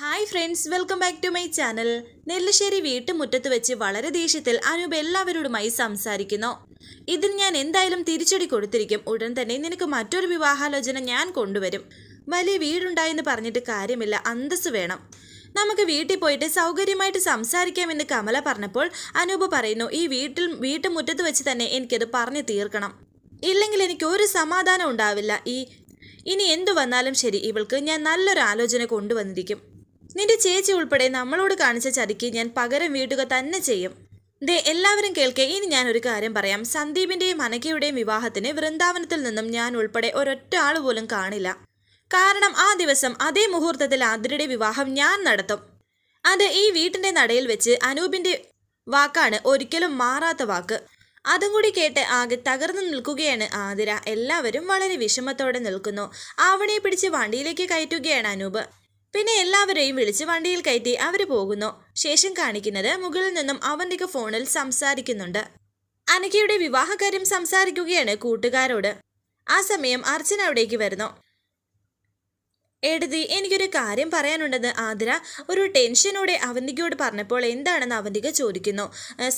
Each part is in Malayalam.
Hi friends welcome back to my channel Nellassery വീട്ടുമുറ്റത്ത് വെച്ച് വളരെ ദേഷ്യത്തിൽ അനൂപ് എല്ലാവരോടുമായി സംസാരിക്കുന്നു. ഇതിന് ഞാൻ എന്തായാലും തിരിച്ചടി കൊടുത്തിരിക്കും. ഉടൻ തന്നെ നിനക്ക് മറ്റൊരു വിവാഹാലോചന ഞാൻ കൊണ്ടുവരും. വലിയ വീടുണ്ടായെന്ന് പറഞ്ഞിട്ട് കാര്യമില്ല അന്തസ് വേണം. നമുക്ക് വീട്ടിൽ പോയിട്ട് സൗകര്യമായിട്ട് സംസാരിക്കാമെന്ന് കമല പറഞ്ഞപ്പോൾ അനൂപ് പറയുന്നു ഈ വീട്ടിൽ വീട്ടുമുറ്റത്ത് വെച്ച് തന്നെ എനിക്കത് പറഞ്ഞു തീർക്കണം. ഇല്ലെങ്കിൽ എനിക്ക് ഒരു സമാധാനം ഉണ്ടാവില്ല. ഈ ഇനി എന്തു വന്നാലും ശരി ഇവൾക്ക് ഞാൻ നല്ലൊരു ആലോചന കൊണ്ടുവന്നിരിക്കും. നിന്റെ ചേച്ചി ഉൾപ്പെടെ നമ്മളോട് കാണിച്ച ചതിക്ക് ഞാൻ പകരം വീട്ടുക തന്നെ ചെയ്യും. ദേ എല്ലാവരും കേൾക്കെ ഇനി ഞാൻ ഒരു കാര്യം പറയാം. സന്ദീപിന്റെയും അനകയുടെയും വിവാഹത്തിന് വൃന്ദാവനത്തിൽ നിന്നും ഞാൻ ഉൾപ്പെടെ ഒരൊറ്റ ആൾ പോലും കാണില്ല. കാരണം ആ ദിവസം അതേ മുഹൂർത്തത്തിൽ ആതിരയുടെ വിവാഹം ഞാൻ നടത്തും. അത് ഈ വീട്ടിന്റെ നടയിൽ വെച്ച് അനൂപിന്റെ വാക്കാണ് ഒരിക്കലും മാറാത്ത വാക്ക്. അതും കൂടി കേട്ട് ആകെ തകർന്നു നിൽക്കുകയാണ് ആതിര. എല്ലാവരും വളരെ വിഷമത്തോടെ നിൽക്കുന്നു. ആവണിയെ പിടിച്ച് വണ്ടിയിലേക്ക് കയറ്റുകയാണ് അനൂപ്. പിന്നെ എല്ലാവരെയും വിളിച്ച് വണ്ടിയിൽ കയറ്റി അവർ പോകുന്നു. ശേഷം കാണിക്കുന്നത് മുകളിൽ നിന്നും അവന്തിക ഫോണിൽ സംസാരിക്കുന്നുണ്ട്. അനക്കയുടെ വിവാഹകാര്യം സംസാരിക്കുകയാണ് കൂട്ടുകാരോട്. ആ സമയം അർച്ചന അവിടേക്ക് വരുന്നു. എഴുതി എനിക്കൊരു കാര്യം പറയാനുണ്ടെന്ന് ആതിര ഒരു ടെൻഷനോടെ അവന്തികയോട് പറഞ്ഞപ്പോൾ എന്താണെന്ന് അവന്തിക ചോദിക്കുന്നു.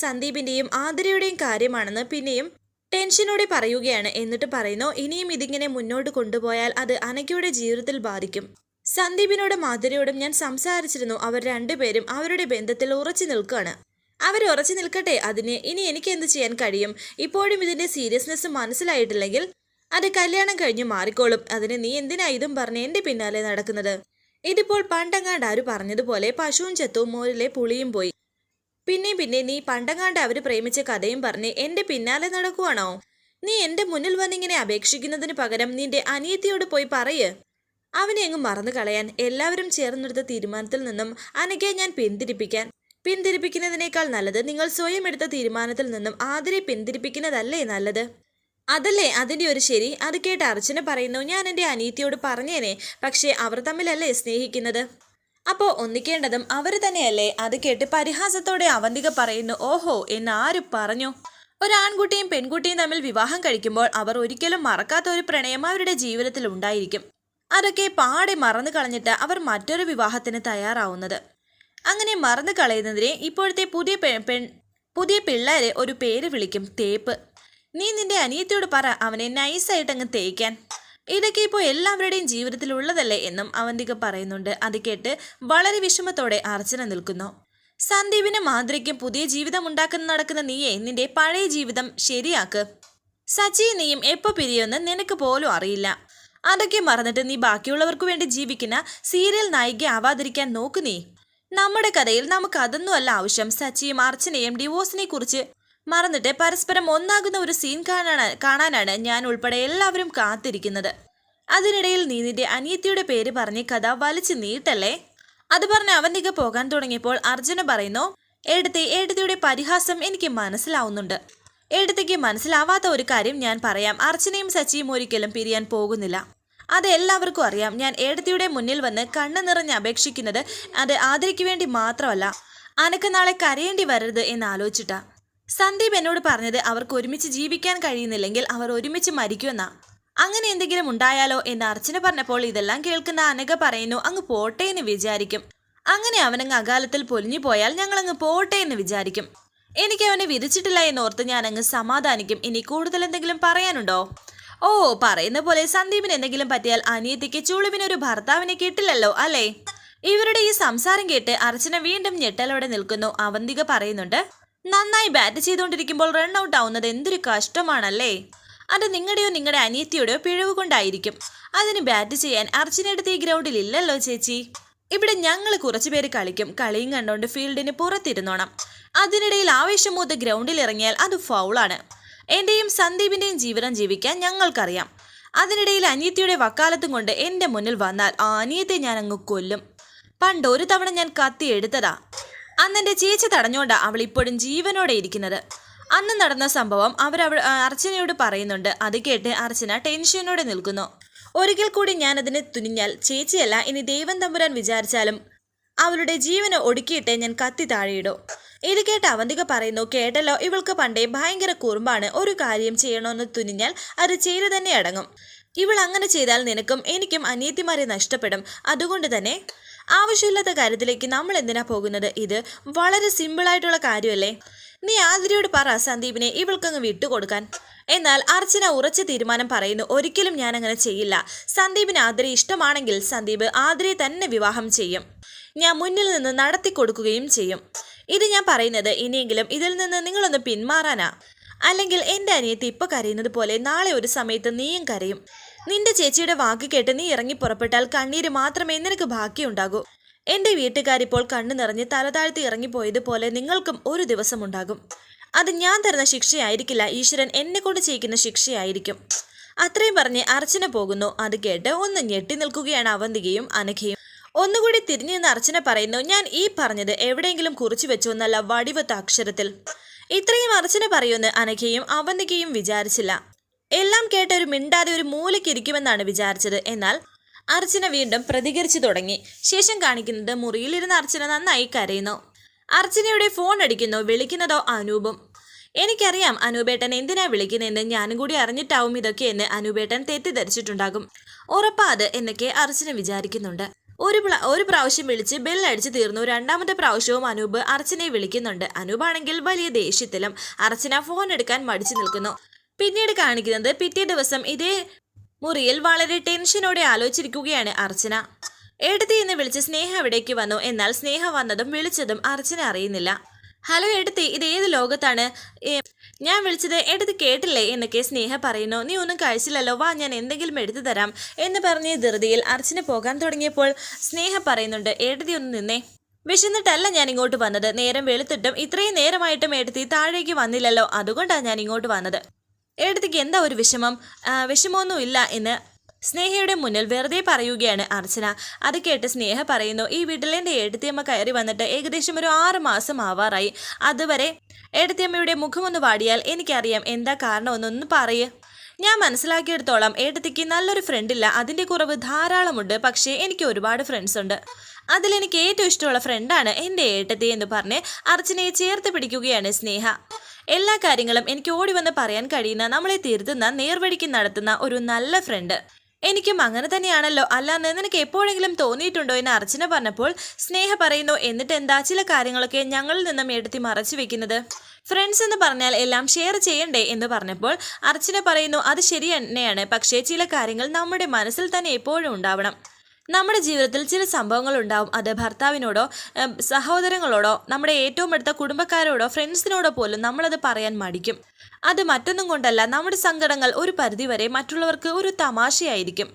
സന്ദീപിന്റെയും ആതിരയുടെയും കാര്യമാണെന്ന് പിന്നെയും ടെൻഷനോടെ പറയുകയാണ്. എന്നിട്ട് പറയുന്നു ഇനിയും ഇതിങ്ങനെ മുന്നോട്ട് കൊണ്ടുപോയാൽ അത് അനക്കയുടെ ജീവിതത്തിൽ ബാധിക്കും. സന്ദീപിനോടും മാധുരിയോടും ഞാൻ സംസാരിച്ചിരുന്നു. അവർ രണ്ടുപേരും അവരുടെ ബന്ധത്തിൽ ഉറച്ചു നിൽക്കുകയാണ്. അവർ ഉറച്ചു നിൽക്കട്ടെ അതിന് ഇനി എനിക്ക് എന്ത് ചെയ്യാൻ കഴിയും? ഇപ്പോഴും ഇതിന്റെ സീരിയസ്നെസ് മനസ്സിലായിട്ടില്ലെങ്കിൽ അത് കല്യാണം കഴിഞ്ഞ് മാറിക്കോളും. അതിന് നീ എന്തിനാ ഇതും പറഞ്ഞ് എന്റെ പിന്നാലെ നടക്കുന്നത്? ഇതിപ്പോൾ പണ്ടങ്ങാണ്ട് ആര് പറഞ്ഞതുപോലെ പശുവും ചെത്തവും മോരിലെ പുളിയും പോയി. പിന്നെ പിന്നെ നീ പണ്ടങ്ങാണ്ട് അവർ പ്രേമിച്ച കഥയും പറഞ്ഞ് എന്റെ പിന്നാലെ നടക്കുവാണോ? നീ എന്റെ മുന്നിൽ വന്നിങ്ങനെ അപേക്ഷിക്കുന്നതിന് പകരം നിന്റെ അനിയത്തിയോട് പോയി പറയ്. അവനെ അങ്ങ് മറന്നു കളയാൻ എല്ലാവരും ചേർന്നെടുത്ത തീരുമാനത്തിൽ നിന്നും അനഘയെ ഞാൻ പിന്തിരിപ്പിക്കാൻ പിന്തിരിപ്പിക്കുന്നതിനേക്കാൾ നല്ലത് നിങ്ങൾ സ്വയം എടുത്ത തീരുമാനത്തിൽ നിന്നും ആതിരെ പിന്തിരിപ്പിക്കുന്നതല്ലേ നല്ലത്? അതല്ലേ അതിന്റെ ഒരു ശരി? അത് കേട്ട് അർച്ചന പറയുന്നു ഞാൻ എന്റെ അനീതിയോട് പറഞ്ഞേനെ പക്ഷേ അവർ തമ്മിലല്ലേ സ്നേഹിക്കുന്നത്? അപ്പോൾ ഒന്നിക്കേണ്ടതും അവർ തന്നെയല്ലേ? അത് കേട്ട് പരിഹാസത്തോടെ അവന്തിക പറയുന്നു ഓഹോ എന്ന് ആര് പറഞ്ഞു? ഒരാൺകുട്ടിയും പെൺകുട്ടിയും തമ്മിൽ വിവാഹം കഴിക്കുമ്പോൾ അവർ ഒരിക്കലും മറക്കാത്ത ഒരു പ്രണയം അവരുടെ ജീവിതത്തിൽ ഉണ്ടായിരിക്കും. അതൊക്കെ പാടെ മറന്നു കളഞ്ഞിട്ട് അവർ മറ്റൊരു വിവാഹത്തിന് തയ്യാറാവുന്നത്. അങ്ങനെ മറന്നു കളയുന്നതിനെ ഇപ്പോഴത്തെ പുതിയ പെൺ പുതിയ പിള്ളേരെ ഒരു പേര് വിളിക്കും തേപ്പ്. നീ നിന്റെ അനിയത്തിയോട് പറ അവനെ നൈസായിട്ട് അങ്ങ് തേക്കാൻ. ഇതൊക്കെ ഇപ്പോൾ എല്ലാവരുടെയും ജീവിതത്തിൽ ഉള്ളതല്ലേ എന്നും അവന്തിക പറയുന്നുണ്ട്. അത് കേട്ട് വളരെ വിഷമത്തോടെ അർച്ചന നിൽക്കുന്നു. സന്ദീപിന് മാതൃക്കും പുതിയ ജീവിതം ഉണ്ടാക്കുന്ന നടക്കുന്ന നീയെ നിന്റെ പഴയ ജീവിതം ശരിയാക്ക്. സച്ചി നീയും എപ്പോൾ പിരിയുമെന്ന് നിനക്ക് പോലും അറിയില്ല. അതൊക്കെ മറന്നിട്ട് നീ ബാക്കിയുള്ളവർക്ക് വേണ്ടി ജീവിക്കുന്ന സീരിയൽ നായിക ആവാതിരിക്കാൻ നോക്കു നീ. നമ്മുടെ കഥയിൽ നമുക്ക് അതൊന്നുമല്ല ആവശ്യം. സച്ചിയും അർച്ചനയും ഡിവോഴ്സിനെ കുറിച്ച് മറന്നിട്ട് പരസ്പരം ഒന്നാകുന്ന ഒരു സീൻ കാണാൻ കാണാനാണ് ഞാൻ ഉൾപ്പെടെ എല്ലാവരും കാത്തിരിക്കുന്നത്. അതിനിടയിൽ നീ നിന്റെ അനിയത്തിയുടെ പേര് പറഞ്ഞ് കഥ വലിച്ചു നീട്ടല്ലേ? അത് പറഞ്ഞ് അവന്തിക പോകാൻ തുടങ്ങിയപ്പോൾ അർജുന പറയുന്നു എടുത്തി എടുത്തിയുടെ പരിഹാസം എനിക്ക് മനസ്സിലാവുന്നുണ്ട്. എടുത്തിക്ക് മനസ്സിലാവാത്ത ഒരു കാര്യം ഞാൻ പറയാം. അർച്ചനയും സച്ചിയും ഒരിക്കലും പിരിയാൻ പോകുന്നില്ല. അത് എല്ലാവർക്കും അറിയാം. ഞാൻ ഏടത്തിയുടെ മുന്നിൽ വന്ന് കണ്ണു നിറഞ്ഞ് അപേക്ഷിക്കുന്നത് അത് ആദരിക്ക് വേണ്ടി മാത്രമല്ല അനക്ക് നാളെ കരയേണ്ടി വരരുത് എന്ന് ആലോചിച്ചിട്ടാ. സന്ദീപ് എന്നോട് പറഞ്ഞത് അവർക്ക് ഒരുമിച്ച് ജീവിക്കാൻ കഴിയുന്നില്ലെങ്കിൽ അവർ ഒരുമിച്ച് മരിക്കുമെന്നാ. അങ്ങനെ എന്തെങ്കിലും ഉണ്ടായാലോ എന്ന് അർച്ചന പറഞ്ഞപ്പോൾ ഇതെല്ലാം കേൾക്കുന്ന അനക പറയുന്നു അങ്ങ് പോട്ടെ എന്ന് വിചാരിക്കും. അങ്ങനെ അവനങ്ങ് അകാലത്തിൽ പൊലിഞ്ഞു പോയാൽ ഞങ്ങൾ അങ്ങ് പോട്ടെ എന്ന് വിചാരിക്കും. എനിക്ക് അവനെ വിധിച്ചിട്ടില്ല എന്നോർത്ത് ഞാൻ അങ്ങ് സമാധാനിക്കും. ഇനി കൂടുതൽ എന്തെങ്കിലും പറയാനുണ്ടോ? ഓ പറയുന്ന പോലെ സന്ദീപിന് എന്തെങ്കിലും പറ്റിയാൽ അനിയത്തിക്ക് ചുളുവിനൊരു ഭർത്താവിനെ കിട്ടില്ലല്ലോ അല്ലേ? ഇവരുടെ ഈ സംസാരം കേട്ട് അർച്ചന വീണ്ടും ഞെട്ടലോടെ നിൽക്കുന്നു. അവന്തിക പറയുന്നുണ്ട് നന്നായി ബാറ്റ് ചെയ്തുകൊണ്ടിരിക്കുമ്പോൾ റൺ ഔട്ട് ആവുന്നത് എന്തൊരു കഷ്ടമാണല്ലേ? അത് നിങ്ങളുടെയോ നിങ്ങളുടെ അനിയത്തിയുടെയോ പിഴവ് കൊണ്ടായിരിക്കും. അതിന് ബാറ്റ് ചെയ്യാൻ അർച്ചനയുടെ ഈ ഗ്രൗണ്ടിൽ ഇല്ലല്ലോ ചേച്ചി. ഇവിടെ ഞങ്ങൾ കുറച്ചുപേര് കളിക്കും. കളിയും കണ്ടുകൊണ്ട് ഫീൽഡിന് പുറത്തിരുന്നോണം. അതിനിടയിൽ ആവേശം മൂത്ത് ഗ്രൗണ്ടിൽ ഇറങ്ങിയാൽ അത് ഫൗളാണ് എന്റെയും സന്ദീപിന്റെയും ജീവിതം ജീവിക്കാൻ ഞങ്ങൾക്കറിയാം. അതിനിടയിൽ അനിയത്തിയുടെ വക്കാലത്തും കൊണ്ട് എന്റെ മുന്നിൽ വന്നാൽ ആ അനിയത്തെ ഞാൻ അങ്ങ് കൊല്ലും. പണ്ട് ഒരു തവണ ഞാൻ കത്തി എടുത്തതാ. അന്നെന്റെ ചേച്ചി തടഞ്ഞോണ്ടാ അവൾ ഇപ്പോഴും ജീവനോടെ ഇരിക്കുന്നത്. അന്ന് നടന്ന സംഭവം അവർ അവ അർച്ചനയോട് പറയുന്നുണ്ട്. അത് കേട്ട് അർച്ചന ടെൻഷനോടെ നിൽക്കുന്നു. ഒരിക്കൽ കൂടി ഞാൻ അതിന് തുനിഞ്ഞാൽ ചേച്ചിയല്ല ഇനി ദൈവം തമ്പുരാൻ വിചാരിച്ചാലും അവളുടെ ജീവനെ ഒടുക്കിയിട്ടേ ഞാൻ കത്തി താഴെയിടൂ. ഇത് കേട്ട് അവന്തിക പറയുന്നു കേട്ടല്ലോ ഇവൾക്ക് പണ്ടേ ഭയങ്കര കുറുമ്പാണ്. ഒരു കാര്യം ചെയ്യണമെന്ന് തുനിഞ്ഞാൽ അത് ചെയ്തു തന്നെ അടങ്ങും. ഇവൾ അങ്ങനെ ചെയ്താൽ നിനക്കും എനിക്കും അനിയത്തിമാരെ നഷ്ടപ്പെടും. അതുകൊണ്ട് തന്നെ ആവശ്യമില്ലാത്ത കാര്യത്തിലേക്ക് നമ്മൾ എന്തിനാ പോകുന്നത്? ഇത് വളരെ സിമ്പിളായിട്ടുള്ള കാര്യമല്ലേ? നീ ആതിരയോട് പറ സന്ദീപിനെ ഇവൾക്കങ്ങ് വിട്ടുകൊടുക്കാൻ. എന്നാൽ അർച്ചന ഉറച്ച തീരുമാനം പറയുന്നു ഒരിക്കലും ഞാൻ അങ്ങനെ ചെയ്യില്ല. സന്ദീപിന് ആതിരി ഇഷ്ടമാണെങ്കിൽ സന്ദീപ് ആതിരയെ തന്നെ വിവാഹം ചെയ്യും. ഞാൻ മുന്നിൽ നിന്ന് നടത്തി കൊടുക്കുകയും ചെയ്യും. ഇത് ഞാൻ പറയുന്നത് ഇനിയെങ്കിലും ഇതിൽ നിന്ന് നിങ്ങളൊന്ന് പിന്മാറാനാ. അല്ലെങ്കിൽ എന്റെ അനിയത്തി ഇപ്പൊ കരയുന്നത് പോലെ നാളെ ഒരു സമയത്ത് നീയും കരയും. നിന്റെ ചേച്ചിയുടെ വാക്ക് കേട്ട് നീ ഇറങ്ങി പുറപ്പെട്ടാൽ കണ്ണീര് മാത്രമേ നിനക്ക് ബാക്കിയുണ്ടാകൂ എന്റെ വീട്ടുകാരിപ്പോൾ കണ്ണു നിറഞ്ഞ് തലതാഴ്ത്തി ഇറങ്ങിപ്പോയതുപോലെ നിങ്ങൾക്കും ഒരു ദിവസം ഉണ്ടാകും. അത് ഞാൻ തരുന്ന ശിക്ഷയായിരിക്കില്ല ഈശ്വരൻ എന്നെ കൊണ്ട് ചെയ്യിക്കുന്ന ശിക്ഷയായിരിക്കും. അത്രയും പറഞ്ഞ് അർച്ചന പോകുന്നു. അത് കേട്ട് ഒന്ന് ഞെട്ടി നിൽക്കുകയാണ് അവന്തികയും അനഘയും. ഒന്നുകൂടി തിരിഞ്ഞു നിന്ന് അർച്ചന പറയുന്നു ഞാൻ ഈ പറഞ്ഞത് എവിടെയെങ്കിലും കുറിച്ചു വെച്ചു എന്നല്ല വടിവത്ത അക്ഷരത്തിൽ. ഇത്രയും അർച്ചന പറയുമെന്ന് അനഘയും അവന്തികയും വിചാരിച്ചില്ല. എല്ലാം കേട്ട ഒരു മിണ്ടാതെ ഒരു മൂലക്കിരിക്കുമെന്നാണ് വിചാരിച്ചത്. എന്നാൽ അർച്ചന വീണ്ടും പ്രതികരിച്ചു തുടങ്ങി. ശേഷം കാണിക്കുന്നത് മുറിയിലിരുന്ന അർച്ചന നന്നായി കരയുന്നു. അർച്ചനയുടെ ഫോൺ അടിക്കുന്നു വിളിക്കുന്നതോ അനൂപും? എനിക്കറിയാം അനൂപേട്ടൻ എന്തിനാ വിളിക്കുന്നതെന്ന് ഞാനും കൂടി അറിഞ്ഞിട്ടാവും ഇതൊക്കെ എന്ന് അനൂപേട്ടൻ തെറ്റിദ്ധരിച്ചിട്ടുണ്ടാകും. ഉറപ്പാ അത് എന്നൊക്കെ അർച്ചന വിചാരിക്കുന്നുണ്ട്. ഒരു ഒരു പ്രാവശ്യം വിളിച്ച് ബെൽ അടിച്ചു തീർന്നു. രണ്ടാമത്തെ പ്രാവശ്യവും അനൂപ് അർച്ചനയെ വിളിക്കുന്നുണ്ട്. അനൂപാണെങ്കിൽ വലിയ ദേഷ്യത്തിലും അർച്ചന ഫോൺ എടുക്കാൻ മടിച്ചു നിൽക്കുന്നു. പിന്നീട് കാണിക്കുന്നത് പിറ്റേ ദിവസം ഇതേ മുറിയിൽ വളരെ ടെൻഷനോടെ ആലോചിച്ചിരിക്കുകയാണ് അർച്ചന. എടുത്തി എന്ന് വിളിച്ച് സ്നേഹ അവിടേക്ക് വന്നു. എന്നാൽ സ്നേഹ വന്നതും വിളിച്ചതും അർച്ചന അറിയുന്നില്ല. ഹലോ എടുത്തി ഇത് ഏത് ലോകത്താണ്? ഞാൻ വിളിച്ചത് എടുത്ത് കേട്ടില്ലേ എന്നൊക്കെ സ്നേഹ പറയുന്നു. നീ ഒന്നും കഴിച്ചില്ലല്ലോ. വാ ഞാൻ എന്തെങ്കിലും എടുത്തു തരാം. എന്ന് പറഞ്ഞ് ധൃതിയിൽ അർച്ചന പോകാൻ തുടങ്ങിയപ്പോൾ സ്നേഹ പറയുന്നുണ്ട് എടുതി ഒന്ന് നിന്നേ. വിശന്നിട്ടല്ല ഞാൻ ഇങ്ങോട്ട് വന്നത്. നേരം വെളുത്തിട്ടും ഇത്രയും നേരമായിട്ടും എടുത്തി താഴേക്ക് വന്നില്ലല്ലോ. അതുകൊണ്ടാണ് ഞാൻ ഇങ്ങോട്ട് വന്നത്. എടുത്തിക്ക് എന്താ ഒരു വിഷമം? വിഷമമൊന്നുമില്ല എന്ന് സ്നേഹയുടെ മുന്നിൽ വെറുതെ പറയുകയാണ് അർച്ചന. അത് കേട്ട് സ്നേഹ പറയുന്നു ഈ വീട്ടിൽ എന്റെ എഴുത്തിയമ്മ കയറി വന്നിട്ട് ഏകദേശം ഒരു ആറ് മാസം ആവാറായി. അതുവരെ എഴുത്തിയമ്മയുടെ മുഖമൊന്ന് വാടിയാൽ എനിക്കറിയാം എന്താ കാരണമെന്നൊന്ന് പറയേ. ഞാൻ മനസ്സിലാക്കിയെടുത്തോളം ഏട്ടത്തിക്ക് നല്ലൊരു ഫ്രണ്ടില്ല അതിന്റെ കുറവ് ധാരാളമുണ്ട്. പക്ഷേ എനിക്ക് ഒരുപാട് ഫ്രണ്ട്സ് ഉണ്ട്. അതിലെനിക്ക് ഏറ്റവും ഇഷ്ടമുള്ള ഫ്രണ്ടാണ് എന്റെ ഏട്ടത്തി എന്ന് പറഞ്ഞ് അർച്ചനയെ ചേർത്ത് പിടിക്കുകയാണ് സ്നേഹ. എല്ലാ കാര്യങ്ങളും എനിക്ക് ഓടി വന്ന് പറയാൻ കഴിയുന്ന നമ്മളെ തിരുത്തുന്ന നേർവഴിക്ക് നടത്തുന്ന ഒരു നല്ല ഫ്രണ്ട് എനിക്കും അങ്ങനെ തന്നെയാണല്ലോ. അല്ലാന്ന് നിനക്ക് എപ്പോഴെങ്കിലും തോന്നിയിട്ടുണ്ടോ എന്ന് അർച്ചന പറഞ്ഞപ്പോൾ സ്നേഹ പറയുന്നു എന്നിട്ട് എന്താ ചില കാര്യങ്ങളൊക്കെ ഞങ്ങളിൽ നിന്നും എടുത്തി മറച്ചു വെക്കുന്നത്? ഫ്രണ്ട്സ് എന്ന് പറഞ്ഞാൽ എല്ലാം ഷെയർ ചെയ്യണ്ടേ? എന്ന് പറഞ്ഞപ്പോൾ അർച്ചന പറയുന്നു അത് ശരി തന്നെയാണ്. പക്ഷേ ചില കാര്യങ്ങൾ നമ്മുടെ മനസ്സിൽ തന്നെ എപ്പോഴും ഉണ്ടാവണം. നമ്മുടെ ജീവിതത്തിൽ ചില സംഭവങ്ങൾ ഉണ്ടാവും അത് ഭർത്താവിനോടോ സഹോദരങ്ങളോടോ നമ്മുടെ ഏറ്റവും അടുത്ത കുടുംബക്കാരോടോ ഫ്രണ്ട്സിനോടോ പോലും നമ്മളത് പറയാൻ മടിക്കും. അത് മറ്റൊന്നും കൊണ്ടല്ല നമ്മുടെ സങ്കടങ്ങൾ ഒരു പരിധിവരെ മറ്റുള്ളവർക്ക് ഒരു തമാശയായിരിക്കും.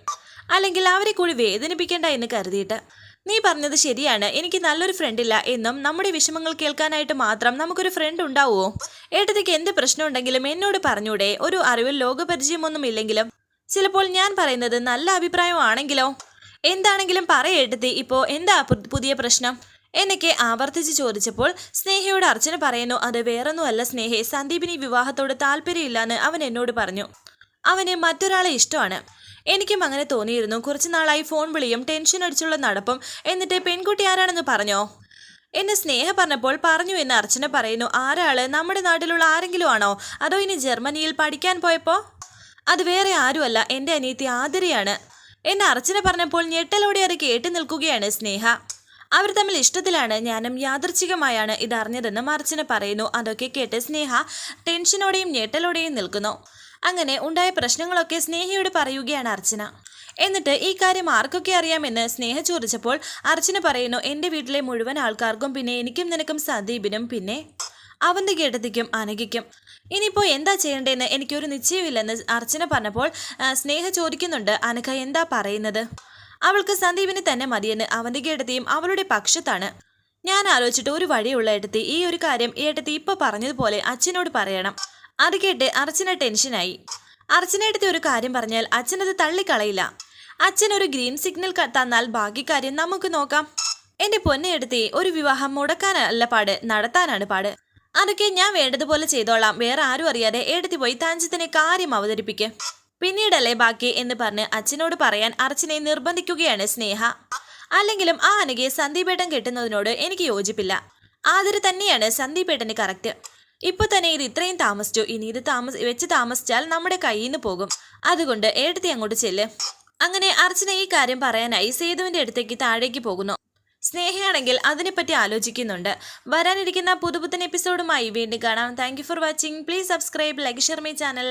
അല്ലെങ്കിൽ അവരെ കൂടി വേദനിപ്പിക്കേണ്ട എന്ന് കരുതിയിട്ട്. നീ പറഞ്ഞത് ശരിയാണ്. എനിക്ക് നല്ലൊരു ഫ്രണ്ടില്ല എന്നും നമ്മുടെ വിഷമങ്ങൾ കേൾക്കാനായിട്ട് മാത്രം നമുക്കൊരു ഫ്രണ്ട് ഉണ്ടാവുമോ ഏട്ടത്തേക്ക് എന്ത് പ്രശ്നമുണ്ടെങ്കിലും എന്നോട് പറഞ്ഞൂടെ. ഒരു അറിവിൽ ലോകപരിചയമൊന്നും ഇല്ലെങ്കിലും. ചിലപ്പോൾ ഞാൻ പറയുന്നത് നല്ല അഭിപ്രായമാണെങ്കിലോ? എന്താണെങ്കിലും പറയെടുത്തി ഇപ്പോൾ എന്താ പുതിയ പ്രശ്നം? എന്നൊക്കെ ആവർത്തിച്ച് ചോദിച്ചപ്പോൾ സ്നേഹയോട് അർച്ചന പറയുന്നു അത് വേറൊന്നുമല്ല സ്നേഹെ സന്ദീപിന് വിവാഹത്തോട് താല്പര്യമില്ലെന്ന് അവൻ എന്നോട് പറഞ്ഞു. അവന് മറ്റൊരാളെ ഇഷ്ടമാണ്. എനിക്കും അങ്ങനെ തോന്നിയിരുന്നു. കുറച്ച് നാളായി ഫോൺ വിളിയും ടെൻഷൻ അടിച്ചുള്ള നടപ്പും. എന്നിട്ട് പെൺകുട്ടി ആരാണെന്ന് പറഞ്ഞോ? എന്നെ സ്നേഹ പറഞ്ഞപ്പോൾ പറഞ്ഞു എന്ന് അർച്ചന പറയുന്നു ആരാൾ? നമ്മുടെ നാട്ടിലുള്ള ആരെങ്കിലും ആണോ? അതോ ഇനി ജർമ്മനിയിൽ പഠിക്കാൻ പോയപ്പോ? അത് വേറെ ആരുമല്ല. എന്റെ അനിയത്തി ആതിരയാണ്. എന്നെ അർച്ചന പറഞ്ഞപ്പോൾ ഞെട്ടലോടെ അത് കേട്ടു നിൽക്കുകയാണ് സ്നേഹ. അവർ തമ്മിൽ ഇഷ്ടത്തിലാണ് ഞാനും യാദർച്ഛികമായാണ് ഇത് അറിഞ്ഞതെന്നും അർച്ചന പറയുന്നു. അതൊക്കെ കേട്ട് സ്നേഹ ടെൻഷനോടെയും ഞെട്ടലോടെയും നിൽക്കുന്നു. അങ്ങനെ ഉണ്ടായ പ്രശ്നങ്ങളൊക്കെ സ്നേഹയോട് പറയുകയാണ് അർച്ചന. എന്നിട്ട് ഈ കാര്യം ആർക്കൊക്കെ അറിയാമെന്ന് സ്നേഹ ചോദിച്ചപ്പോൾ അർച്ചന പറയുന്നു എന്റെ വീട്ടിലെ മുഴുവൻ ആൾക്കാർക്കും പിന്നെ എനിക്കും നിനക്കും സന്ദീപിനും പിന്നെ? അവന്തി കേട്ടതിക്കും അനഘയ്ക്കും ഇനിയിപ്പോൾ എന്താ ചെയ്യേണ്ടതെന്ന് എനിക്കൊരു നിശ്ചയമില്ലെന്ന് അർച്ചന പറഞ്ഞപ്പോൾ സ്നേഹ ചോദിക്കുന്നുണ്ട്. അനഘ എന്താ പറയുന്നത്? അവൾക്ക് സന്ദീപിനെ തന്നെ മതിയെന്ന് അവന്തിക എടുത്തിയും അവളുടെ പക്ഷത്താണ്. ഞാൻ ആലോചിച്ചിട്ട് ഒരു വഴിയുള്ള എടുത്തി ഈ ഒരു കാര്യം ഏട്ടത്തി ഇപ്പൊ പറഞ്ഞതുപോലെ അച്ഛനോട് പറയണം. അത് കേട്ട് അർച്ചന ടെൻഷനായി. അർച്ചന എടുത്തി ഒരു കാര്യം പറഞ്ഞാൽ അച്ഛനത് തള്ളിക്കളയില്ല. അച്ഛൻ ഒരു ഗ്രീൻ സിഗ്നൽ തന്നാൽ ബാക്കി കാര്യം നമുക്ക് നോക്കാം. എന്റെ പൊന്നെ എടുത്തി ഒരു വിവാഹം മുടക്കാനല്ല പാട് നടത്താനാണ് പാട്. അതൊക്കെ ഞാൻ വേണ്ടതുപോലെ ചെയ്തോളാം. വേറെ ആരും അറിയാതെ എടുത്തു പോയി താഞ്ചത്തിനെ കാര്യം അവതരിപ്പിക്ക്. പിന്നീടല്ലേ ബാക്കി എന്ന് പറഞ്ഞ് അച്ഛനോട് പറയാൻ അർച്ചനെ നിർബന്ധിക്കുകയാണ് സ്നേഹ. അല്ലെങ്കിലും ആ അനകയെ സന്ദീപേട്ടൻ കിട്ടുന്നതിനോട് എനിക്ക് യോജിപ്പില്ല. ആതിര തന്നെയാണ് സന്ദീപേട്ടന് കറക്റ്റ് ഇപ്പൊ തന്നെ ഇത് ഇത്രയും താമസിച്ചു. ഇനി ഇത് താമസ വെച്ച് താമസിച്ചാൽ നമ്മുടെ കയ്യിൽ നിന്ന് പോകും. അതുകൊണ്ട് ഏടത്തി അങ്ങോട്ട് ചെല്ല്. അങ്ങനെ അർച്ചന ഈ കാര്യം പറയാനായി സേതുവിന്റെ അടുത്തേക്ക് താഴേക്ക് പോകുന്നു. സ്നേഹയാണെങ്കിൽ അതിനെപ്പറ്റി ആലോചിക്കുന്നുണ്ട്. വരാനിരിക്കുന്ന പുതുപുത്തൻ എപ്പിസോഡുമായി വീണ്ടും കാണാം. Thank for watching please subscribe like share my channel